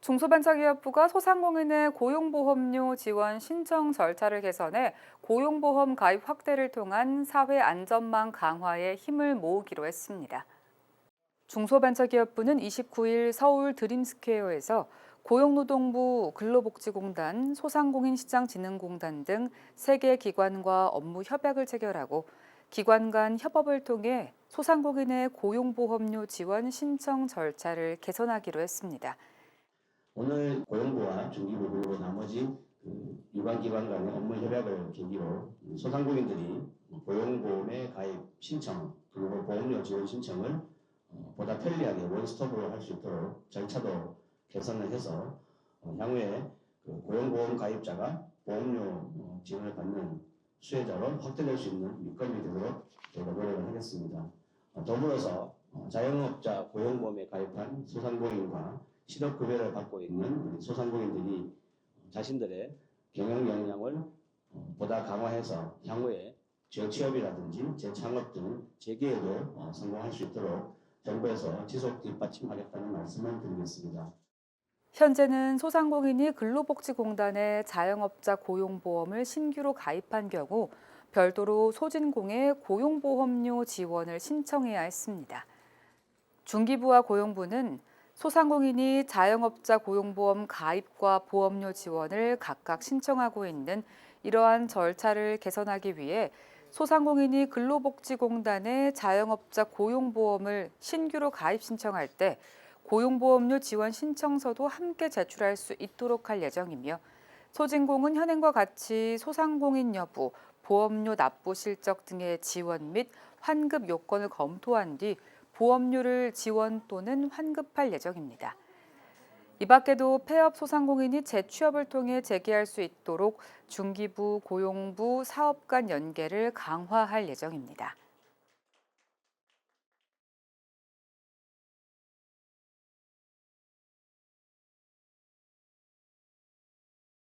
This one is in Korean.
중소벤처기업부가 소상공인의 고용보험료 지원 신청 절차를 개선해 고용보험 가입 확대를 통한 사회 안전망 강화에 힘을 모으기로 했습니다. 중소벤처기업부는 29일 서울 드림스퀘어에서 고용노동부, 근로복지공단, 소상공인시장진흥공단 등세개 기관과 업무 협약을 체결하고 기관 간 협업을 통해 소상공인의 고용보험료 지원 신청 절차를 개선하기로 했습니다. 오늘 고용부와 중기부 그리고 나머지 그 유관기관 간의 업무 협약을 계기로 소상공인들이 고용보험의 가입 신청 그리고 보험료 지원 신청을 어, 보다 편리하게 원스톱으로 할 수 있도록 절차도 개선을 해서 어, 향후에 그 고용보험 가입자가 보험료 어, 지원을 받는 수혜자로 확대될 수 있는 밑거름이 되도록 저희가 노력을 하겠습니다. 어, 더불어서 어, 자영업자 고용보험에 가입한 소상공인과 실업 급여를 받고 있는 소상공인들이 자신들의 경영 역량을 어, 보다 강화해서 향후에 재취업이라든지 재창업 등 재기에도 어, 성공할 수 있도록 정부에서 지속 뒷받침하겠다는 말씀을 드리겠습니다. 현재는 소상공인이 근로복지공단의 자영업자 고용보험을 신규로 가입한 경우 별도로 소진공의 고용보험료 지원을 신청해야 했습니다. 중기부와 고용부는 소상공인이 자영업자 고용보험 가입과 보험료 지원을 각각 신청하고 있는 이러한 절차를 개선하기 위해 소상공인이 근로복지공단의 자영업자 고용보험을 신규로 가입 신청할 때 고용보험료 지원 신청서도 함께 제출할 수 있도록 할 예정이며 소진공은 현행과 같이 소상공인 여부, 보험료 납부 실적 등의 지원 및 환급 요건을 검토한 뒤 보험료를 지원 또는 환급할 예정입니다. 이 밖에도 폐업 소상공인이 재취업을 통해 재개할 수 있도록 중기부, 고용부, 사업 간 연계를 강화할 예정입니다.